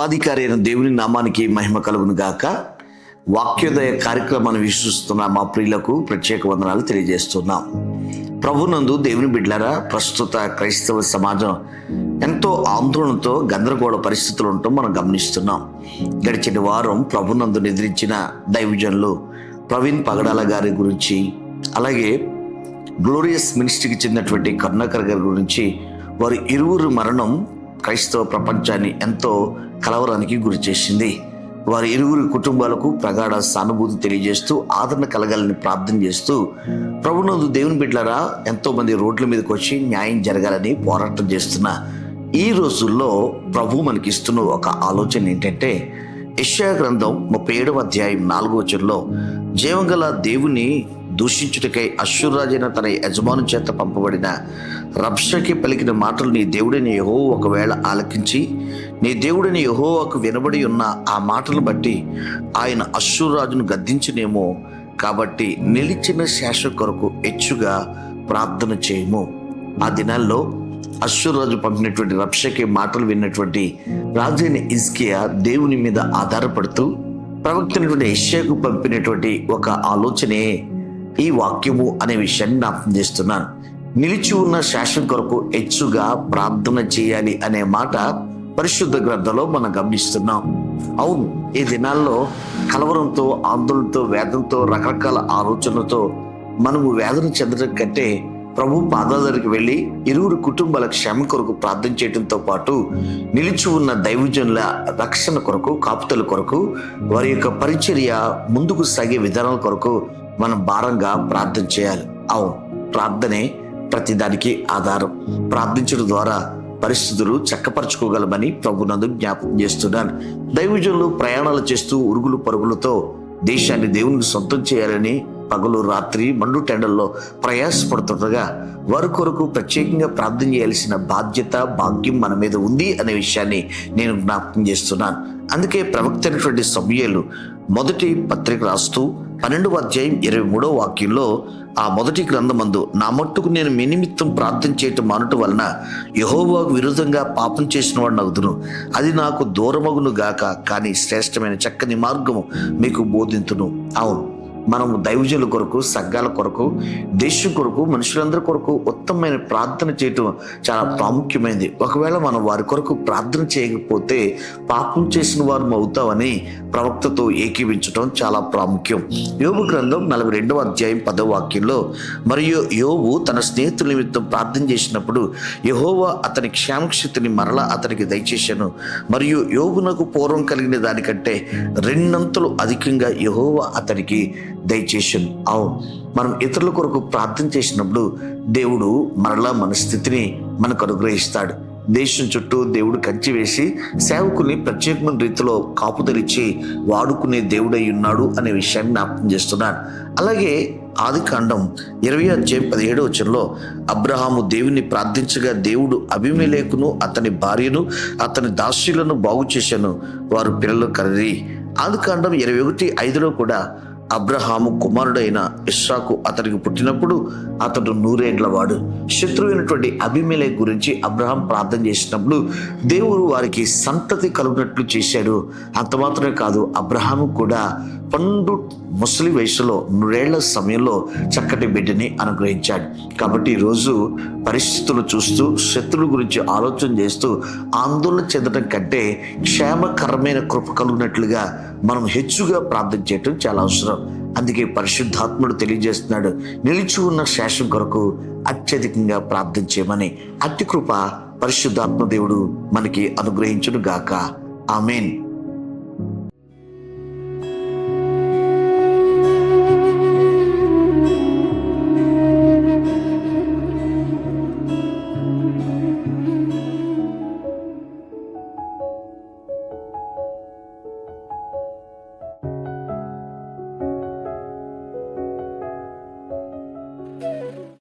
సర్వాధికారి అయిన దేవుని నామానికి మహిమ కలుగును గాక. వాక్యోదయ కార్యక్రమాన్ని వీక్షిస్తున్న మా ప్రియులకు ప్రత్యేక వందనాలు తెలియజేస్తున్నాం. ప్రభునందు దేవుని బిడ్డలారా ప్రస్తుత క్రైస్తవ సమాజం ఎంతో ఆందోళనతో గందరగోళ పరిస్థితులు ఉండటం మనం గమనిస్తున్నాం. గడిచిన వారం ప్రభునందు నిద్రించిన దైవజనులు ప్రవీణ్ పగడాల గారి గురించి అలాగే గ్లోరియస్ మినిస్ట్రీకి చెందినటువంటి కరుణాకర్ గారి గురించి వారి ఇరువురు మరణం క్రైస్తవ ప్రపంచాన్ని ఎంతో కలవరానికి గురి చేసింది. వారి ఇరువురి కుటుంబాలకు ప్రగాఢ సానుభూతి తెలియజేస్తూ ఆదరణ కలగాలని ప్రార్థన చేస్తూ ప్రభునందు దేవుని బిడ్డలారా ఎంతో మంది రోడ్ల మీదకి వచ్చి న్యాయం జరగాలని పోరాటం చేస్తున్న ఈ రోజుల్లో ప్రభు మనకిస్తున్న ఒక ఆలోచన ఏంటంటే యెషయా గ్రంథం ముప్పై ఏడవ అధ్యాయం నాలుగో వచనంలో జీవంగల దేవుని దూషించుటకై అశ్వరాజైన తన యజమాను చేత పంపబడిన రప్షకి పలికిన మాటలు నీ దేవుడిని యహో ఒకవేళ ఆలకించి నీ దేవుడిని యహోవకు వినబడి ఉన్న ఆ మాటలు బట్టి ఆయన అశ్వరాజును గద్దించినేమో కాబట్టి నిలిచిన శేష కొరకు హెచ్చుగా ప్రార్థన చేయము. ఆ దినాల్లో అశ్వరాజు పంపినటువంటి రప్షకి మాటలు విన్నటువంటి రాజైన ఇజ్కియా దేవుని మీద ఆధారపడుతూ ప్రవక్తనటువంటి యెషయాకు పంపినటువంటి ఒక ఆలోచనే ఈ వాక్యము అనే విషయాన్ని జ్ఞాపకం చేస్తున్నాను. నిలిచి ఉన్న శాసన కొరకు హెచ్చుగా ప్రార్థన చేయాలి అనే మాట పరిశుద్ధ గ్రంథంలో మనం గమనిస్తున్నాం. అవును ఈ దినాల్లో కలవరంతో ఆందోళనతో వేదంతో రకరకాల ఆలోచనలతో మనము వేదన చెందడం కంటే ప్రభు పాదాల దగ్గరికి వెళ్ళి ఇరువురు కుటుంబాల క్షేమ కొరకు ప్రార్థన చేయడంతో పాటు నిలిచి ఉన్న దైవజనుల రక్షణ కొరకు కాపుతల కొరకు వారి యొక్క పరిచర్య ముందుకు సాగే విధానాల కొరకు మనం భారంగా ప్రార్థన చేయాలి. అవును ప్రార్థనే ప్రతిదానికి ఆధారం. ప్రార్థించడం ద్వారా పరిస్థితులు చక్కపరచుకోగలమని ప్రభునందు జ్ఞాపకం చేస్తున్నాను. దైవజనులు ప్రయాణాలు చేస్తూ ఉరుగులు పరుగులతో దేశాన్ని దేవునికి సొంతం చేయాలని పగలు రాత్రి మండు టెండల్లో ప్రయాసపడుతుండగా వారి కొరకు ప్రత్యేకంగా ప్రార్థన చేయాల్సిన బాధ్యత భాగ్యం మన మీద ఉంది అనే విషయాన్ని నేను జ్ఞాపకం చేస్తున్నాను. అందుకే ప్రవక్త అయినటువంటి సమయాలు మొదటి పత్రిక రాస్తూ పన్నెండవ అధ్యాయం ఇరవై మూడో వాక్యంలో ఆ మొదటి గ్రంథమందు నా మట్టుకు నేను మీ నిమిత్తం ప్రార్థన చేయటం మానటం వలన యహోవాకు విరుద్ధంగా పాపం చేసిన వాడు నవ్వుదును అది నాకు దూరమగును గాక కానీ శ్రేష్టమైన చక్కని మార్గము మీకు బోధింతును. అవును మనము దైవజనుల కొరకు సంఘాల కొరకు దేశం కొరకు మనుషులందరి కొరకు ఉత్తమమైన ప్రార్థన చేయటం చాలా ప్రాముఖ్యమైనది. ఒకవేళ మనం వారి కొరకు ప్రార్థన చేయకపోతే పాపం చేసిన వారు అవుతామని ప్రవక్తతో ఏకీవించడం చాలా ప్రాముఖ్యం. యోగు గ్రంథం నలభై రెండవ అధ్యాయం పదవ వాక్యంలో మరియు యోగు తన స్నేహితుల నిమిత్తం ప్రార్థన చేసినప్పుడు యహోవా అతని క్షామక్షితిని మరలా అతనికి దయచేశాను. మరియు యోగునకు పూర్వం కలిగిన దానికంటే రెండంతలు అధికంగా యహోవా అతనికి దయచేసి అవును మనం ఇతరుల కొరకు ప్రార్థన చేసినప్పుడు దేవుడు మరలా మన స్థితిని మనకు అనుగ్రహిస్తాడు. దేశం చుట్టూ దేవుడు కంచి వేసి సేవకుని ప్రత్యేకమైన రీతిలో కాపుదలిచ్చి వాడుకునే దేవుడై ఉన్నాడు అనే విషయాన్ని జ్ఞాపకం చేస్తున్నాడు. అలాగే ఆది కాండం ఇరవై అధ్యాయం పదిహేడు వచ్చంలో అబ్రహాము దేవుని ప్రార్థించగా దేవుడు అభిమేలేకును అతని భార్యను అతని దాస్యులను బాగు చేశాను. వారు పిల్లలు కర్రీ ఆది కాండం ఇరవై ఒకటి ఐదులో కూడా అబ్రహాము కుమారుడైన ఇస్సాకు అతనికి పుట్టినప్పుడు అతడు నూరేండ్లవాడు. శత్రువైనటువంటి అభిమేలే గురించి అబ్రహాం ప్రార్థన చేసినప్పుడు దేవుడు వారికి సంతతి కలుగునట్లు చేశాడు. అంత మాత్రమే కాదు అబ్రహాము కూడా పండు ముసలి వయసులో నూరేళ్ళ సమయంలో చక్కటి బిడ్డని అనుగ్రహించాడు. కాబట్టి ఈరోజు పరిస్థితులు చూస్తూ శత్రువుల గురించి ఆలోచన చేస్తూ ఆందోళన చెందడం కంటే క్షేమకరమైన కృప కలుగునట్లుగా మనం హెచ్చుగా ప్రార్థన చేయటం చాలా అవసరం. అందుకే పరిశుద్ధాత్ముడు తెలియజేస్తున్నాడు నిలిచి ఉన్న శేషం కొరకు అత్యధికంగా ప్రార్థన చేయమని. అతి కృప పరిశుద్ధాత్మ దేవుడు మనకి అనుగ్రహించును గాక ఆమెన్.